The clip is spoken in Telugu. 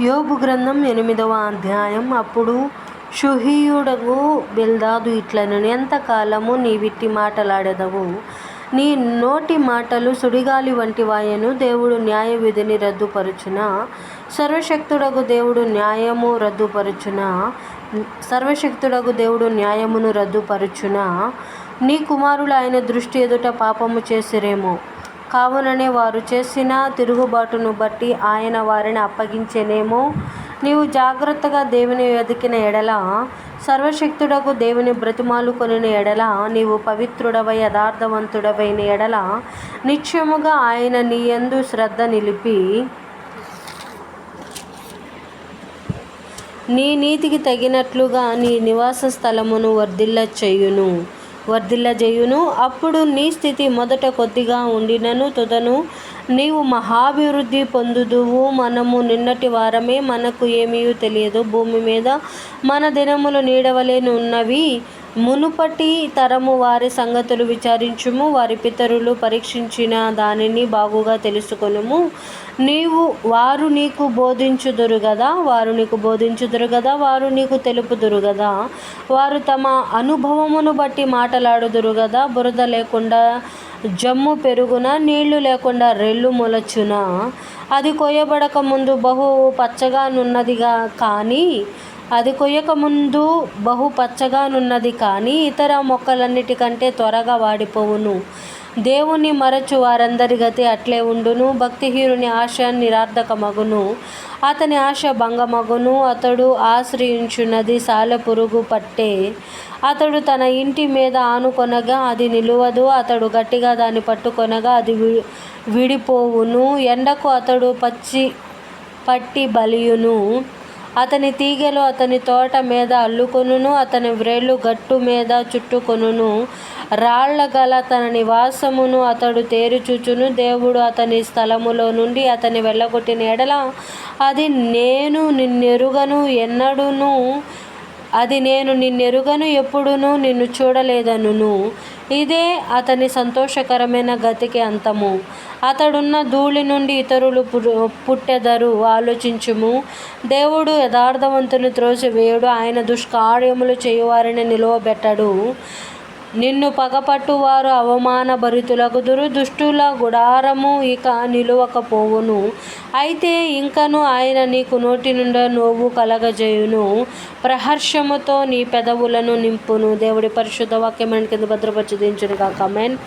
యోబు గ్రంథం ఎనిమిదవ అధ్యాయం. అప్పుడు షుహీయుడగు బిల్దాదు ఇట్లను ఎంతకాలము నీవిట్టి మాటలాడెదవు? నీ నోటి మాటలు సుడిగాలి వంటి వాయను దేవుడు న్యాయ విధిని రద్దుపరుచున? సర్వశక్తుడగు దేవుడు న్యాయము రద్దుపరుచున? సర్వశక్తుడగు దేవుడు న్యాయమును రద్దుపరుచున? నీ కుమారులు ఆయన దృష్టి ఎదుట పాపము చేసిరేమో. కావుననే వారు చేసిన తిరుగుబాటును బట్టి ఆయన వారిని అప్పగించెనేమో? నీవు జాగ్రత్తగా దేవుని వెతికిన ఎడల సర్వశక్తుడకు దేవుని బ్రతిమాలుకొనిన ఎడల నీవు పవిత్రుడవై యథార్థవంతుడవైన ఎడల నిత్యముగా ఆయన నీ యందు శ్రద్ధ నిలిపి నీ నీతికి తగినట్లుగా నీ నివాస స్థలమును వర్ధిల్ల చేయును వర్ధిల్లజేయును అప్పుడు నీ స్థితి మొదట కొద్దిగా ఉండినను తుదను. నీవు మహాభివృద్ధి పొందుదువు. మనము నిన్నటి వారమే మనకు ఏమీ తెలియదు. భూమి మీద మన దినములు నీడవలేని ఉన్నవి మునుపటి తరము వారి సంగతులు విచారించుము వారి పితరులు పరీక్షించిన దానిని బాగుగా తెలుసుకొనుము. నీవు వారు నీకు బోధించుదురు కదా వారు నీకు బోధించుదురు కదా వారు నీకు తెలుపుదురు కదా వారు తమ అనుభవమును బట్టి మాటలాడుదురు కదా బురద లేకుండా జమ్ము పెరుగున నీళ్ళు లేకుండా రెల్లు మొలచున. అది కొయ్యబడక ముందు బహు పచ్చగానున్నదిగా కానీ అది కొయ్యకముందు బహు పచ్చగానున్నది కానీ ఇతర మొక్కలన్నిటికంటే త్వరగా వాడిపోవును. దేవుని మరచు వారందరి గతి అట్లే ఉండును. భక్తిహీనుని ఆశ నిరార్థకమగును అతని ఆశ భంగమగును. అతడు ఆశ్రయించున్నది సాలెపురుగు పట్టే. అతడు తన ఇంటి మీద ఆనుకొనగా అది నిలువదు. అతడు గట్టిగా దాన్ని పట్టుకొనగా అది విడిపోవును. ఎండకు అతడు పచ్చి పట్టి బలియును. అతని తీగెలు అతని తోట మీద అల్లుకొనును అతని వ్రేళ్ళు గట్టు మీద చుట్టుకొనును. రాళ్ళ గల తన నివాసమును అతడు తేరుచుచును. దేవుడు అతని స్థలములో నుండి అతని వెళ్ళగొట్టిన ఎడల అది నేను నిన్నెరుగను ఎన్నడూను అది నేను నిన్నెరుగను ఎప్పుడును నిన్ను చూడలేదనును. ఇదే అతని సంతోషకరమైన గతికి అంతము. అతడున్న ధూళి నుండి ఇతరులు పుట్టెదరు ఆలోచించుము. దేవుడు యథార్థవంతుని త్రోసివేయుడు. ఆయన దుష్కార్యములు చేయువారిని నిలువబెట్టడు. నిన్ను పగపట్టువారు అవమానభరితులగుదురు దుష్టుల గుడారము ఇక నిలువకపోవును. అయితే ఇంకను ఆయన నీకు నోటి నుండి నోవు కలగజేయును. ప్రహర్షముతో నీ పెదవులను నింపును. దేవుడి పరిశుద్ధ వాక్యం కింద భద్రపరచు దించునుగా కమెంట్